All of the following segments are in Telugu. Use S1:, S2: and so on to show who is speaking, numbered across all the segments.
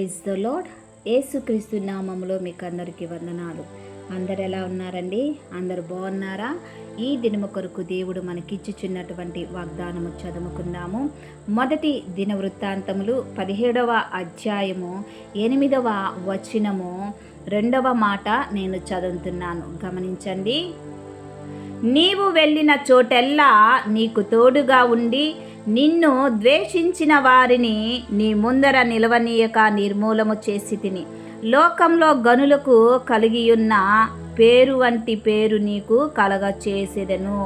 S1: ప్రైజ్ ద లోడ్ ఏసుక్రీస్తు నామంలో మీకు అందరికీ వందనాలు. అందరు ఎలా ఉన్నారండి? అందరు బాగున్నారా? ఈ దినము కొరకు దేవుడు మనకిచ్చుచున్నటువంటి వాగ్దానము చదువుకుందాము. మొదటి దిన వృత్తాంతములు పదిహేడవ అధ్యాయము ఎనిమిదవ వచనము రెండవ మాట నేను చదువుతున్నాను. గమనించండి. నీవు వెళ్ళిన చోటెల్లా నీకు తోడుగా ఉండి నిన్ను ద్వేషించిన వారిని నీ ముందర నిలవనీయక నిర్మూలము చేసి తిని. లోకంలో గనులకు కలిగియున్న పేరు వంటి పేరు నీకు కలగ చేసేదను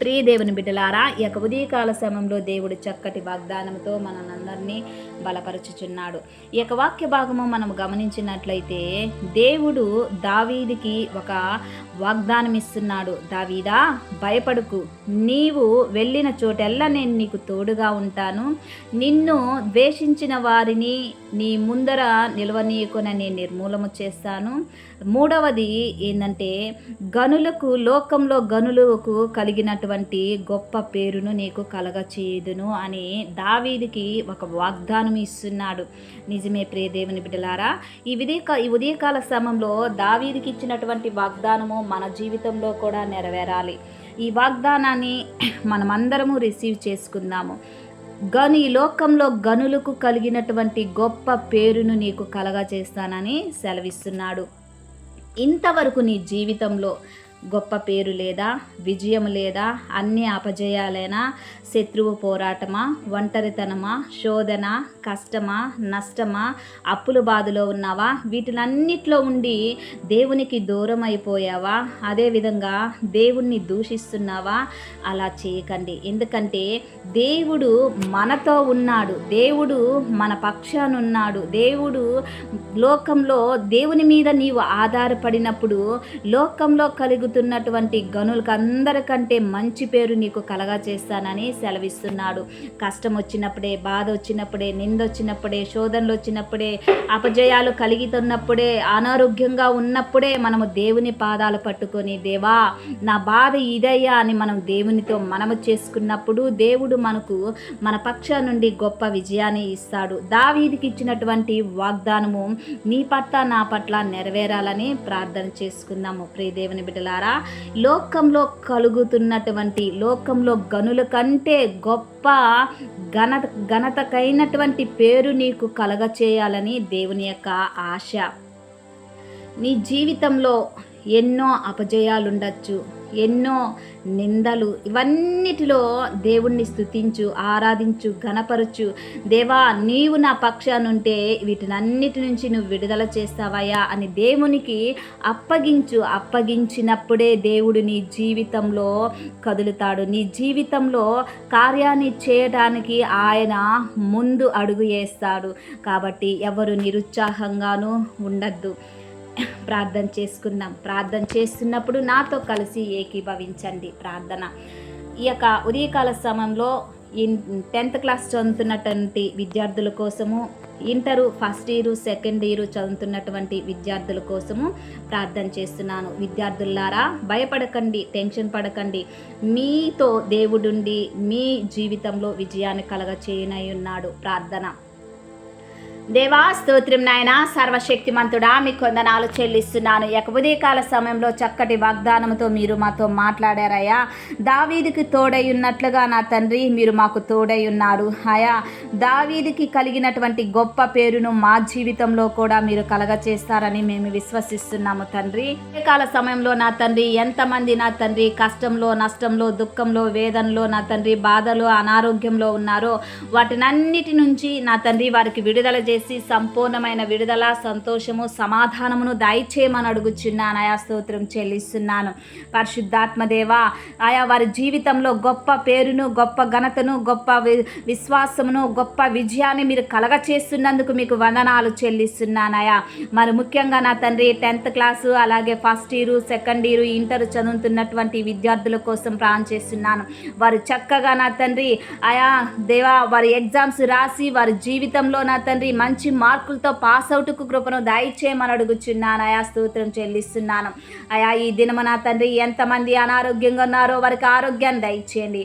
S1: ప్రియ దేవుని బిడ్డలారా ఈ యొక్క ఉదయకాల సమయంలో దేవుడు చక్కటి వాగ్దానంతో మనందరినీ బలపరచుచున్నాడు. ఈ యొక్క వాక్య భాగము మనం గమనించినట్లయితే దేవుడు దావీదికి ఒక వాగ్దానం ఇస్తున్నాడు. దావీదా భయపడుకు. నీవు వెళ్ళిన చోటెల్లా నేను నీకు తోడుగా ఉంటాను. నిన్ను ద్వేషించిన వారిని నీ ముందర నిలవనీయకున నేను నిర్మూలము చేస్తాను. మూడవది ఏంటంటే గనులకు లోకంలో గనులకు అటువంటి గొప్ప పేరును నీకు కలగ చేయదును అని దావీదికి ఒక వాగ్దానం ఇస్తున్నాడు. నిజమే ప్రియ దేవుని బిడ్డలారా ఈ ఉదయ ఈ ఉదయకాల సమయంలో దావీదికి ఇచ్చినటువంటి వాగ్దానము మన జీవితంలో కూడా నెరవేరాలి. ఈ వాగ్దానాన్ని మనమందరము రిసీవ్ చేసుకుందాము. గను ఈ లోకంలో గనులకు కలిగినటువంటి గొప్ప పేరును నీకు కలగా చేస్తానని సెలవిస్తున్నాడు. ఇంతవరకు నీ జీవితంలో గొప్ప పేరు లేదా విజయం లేదా అన్ని అపజయాలైనా శత్రువు పోరాటమా ఒంటరితనమా శోధన కష్టమా నష్టమా అప్పుల బాధలో ఉన్నావా? వీటిలన్నిట్లో ఉండి దేవునికి దూరం అయిపోయావా అదేవిధంగా దేవుణ్ణి దూషిస్తున్నావా? అలా చేయకండి. ఎందుకంటే దేవుడు మనతో ఉన్నాడు. దేవుడు మన పక్షానున్నాడు దేవుడు లోకంలో దేవుని మీద నీవు ఆధారపడినప్పుడు లోకంలో కలుగుతున్నటువంటి గనులకు అందరికంటే మంచి పేరు నీకు కలగా చేస్తానని సెలవిస్తున్నాడు. కష్టం వచ్చినప్పుడే బాధ వచ్చినప్పుడే నింద వచ్చినప్పుడే శోధనలు వచ్చినప్పుడే అపజయాలు కలిగితున్నప్పుడే అనారోగ్యంగా ఉన్నప్పుడే మనము దేవుని పాదాలు పట్టుకొని దేవా నా బాధ ఇదయ్యా అని మనం దేవునితో మనము చేసుకున్నప్పుడు దేవుడు మనకు మన పక్ష నుండి గొప్ప విజయాన్ని ఇస్తాడు. దావీదికి ఇచ్చినటువంటి వాగ్దానము నీ పట్ల నా పట్ల నెరవేరాలని ప్రార్థన చేసుకుందాము. ప్రియ దేవుని బిడ్డలారా లోకంలో కలుగుతున్నటువంటి లోకంలో గనుల కంటే గొప్ప ఘనత ఘనతకైనటువంటి పేరు నీకు కలగచేయాలని దేవుని యొక్క ఆశ. నీ జీవితంలో ఎన్నో అపజయాలుండొచ్చు. ఎన్నో నిందలు ఇవన్నిటిలో దేవుణ్ణి స్థుతించు ఆరాధించు గణపరచు దేవా నీవు నా పక్షానుంటే వీటినన్నిటి నుంచి నువ్వు విడుదల చేస్తావయ్యా అని దేవునికి అప్పగించు. అప్పగించినప్పుడే దేవుడు నీ జీవితంలో కదులుతాడు. నీ జీవితంలో కార్యాన్ని చేయడానికి ఆయన ముందు అడుగు వేస్తాడు. కాబట్టి ఎవరు నిరుత్సాహంగానూ ఉండద్దు. ప్రార్థన చేసుకుందాం. ప్రార్థన చేస్తున్నప్పుడు నాతో కలిసి ఏకీభవించండి ప్రార్థన. ఈ యొక్క ఉదయకాల సమయంలో ఇన్ టెన్త్ క్లాస్ చదువుతున్నటువంటి విద్యార్థుల కోసము inter first year second year చదువుతున్నటువంటి విద్యార్థుల కోసము ప్రార్థన చేస్తున్నాను. విద్యార్థులారా భయపడకండి టెన్షన్ పడకండి. మీతో దేవుడుండి మీ జీవితంలో విజయాన్ని కలగ చేయనై ఉన్నాడు. ప్రార్థన. దేవా స్తోత్రం నాయన. సర్వశక్తిమంతుడా మీ కొందనాలు చెల్లిస్తున్నాను. యకబుదీకాల సమయంలో చక్కటి వాగ్దానంతో మీరు మాతో మాట్లాడారయ్యా. దావీదికి తోడై ఉన్నట్లుగా నా తండ్రి మీరు మాకు తోడై ఉన్నారు అయా దావీదికి కలిగినటువంటి గొప్ప పేరును మా జీవితంలో కూడా మీరు కలగ చేస్తారని మేము విశ్వసిస్తున్నాము తండ్రి. కాల సమయంలో నా తండ్రి ఎంతమంది నా తండ్రి కష్టంలో నష్టంలో దుఃఖంలో వేదనలో నా తండ్రి బాధలో అనారోగ్యంలో ఉన్నారో వాటినన్నిటి నుంచి నా తండ్రి వారికి విడుదల చేసి సంపూర్ణమైన విడుదల సంతోషము సమాధానమును దయచేయమని అడుగుచున్నాను ఆయా స్తోత్రం చెల్లిస్తున్నాను. పరిశుద్ధాత్మదేవ ఆయా వారి జీవితంలో గొప్ప పేరును గొప్ప ఘనతను గొప్ప వి- విశ్వాసమును గొప్ప విజయాన్ని మీరు కలగ చేస్తున్నందుకు మీకు వందనాలు చెల్లిస్తున్నానయా మరి ముఖ్యంగా నా తండ్రి టెన్త్ క్లాసు అలాగే first year second year inter చదువుతున్నటువంటి విద్యార్థుల కోసం ప్రాణం చేస్తున్నాను. వారు చక్కగా నా తండ్రి ఆయా దేవా వారి ఎగ్జామ్స్ రాసి వారి జీవితంలో నా తండ్రి మంచి మార్కులతో పాస్ అవుట్కు కృపను దయచేయమని అడుగుచున్నాను ఆయా స్తోత్రం చెల్లిస్తున్నాను. అయా ఈ దినమున నా తండ్రి ఎంతమంది అనారోగ్యంగా ఉన్నారో వారికి ఆరోగ్యాన్ని దయచేయండి.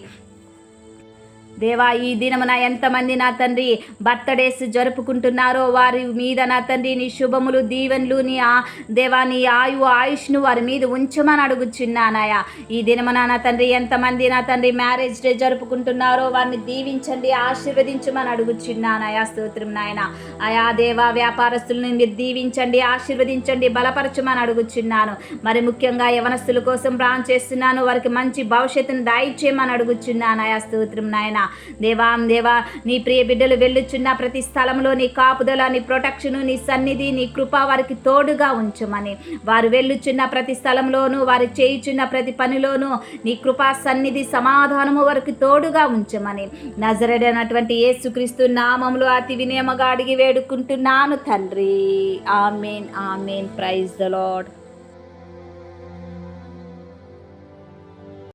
S1: దేవా ఈ దినమున ఎంతమంది నా తండ్రి బర్త్డేస్ జరుపుకుంటున్నారో వారి మీద నా తండ్రి నీ శుభములు దీవెన్లు నీ ఆ దేవా నీ ఆయు ఆయుష్ను వారి మీద ఉంచమని అడుగుచున్నానయా ఈ దినమున నా తండ్రి ఎంతమంది నా తండ్రి మ్యారేజ్ డే జరుపుకుంటున్నారో వారిని దీవించండి ఆశీర్వదించమని అడుగుచున్నానయా స్తోత్రం నాయన. అయా దేవా వ్యాపారస్తులను మీరు దీవించండి ఆశీర్వదించండి బలపరచమని అడుగుచున్నాను. మరి ముఖ్యంగా యవనస్తుల కోసం ప్రాణం చేస్తున్నాను వారికి మంచి భవిష్యత్తును దాయిచ్చేయమని అడుగుచున్నాను ఆయా స్తోత్రం నాయన. దేవాం దేవా నీ ప్రియ బిడ్డలు వెళ్ళుచున్న ప్రతి స్థలంలో నీ కాపుదల నీ ప్రొటెక్షన్ నీ సన్నిధి నీ కృప వారికి తోడుగా ఉంచమని. వారు వెళ్ళుచున్న ప్రతి స్థలంలోనూ వారు చేయుచున్న ప్రతి పనిలోనూ నీ కృపా సన్నిధి సమాధానము వారికి తోడుగా ఉంచమని. నజరడైనటువంటి యేసుక్రీస్తు నామంలో అతి వినయమగా అడిగి వేడుకుంటున్నాను తండ్రి. Amen amen. Praise the Lord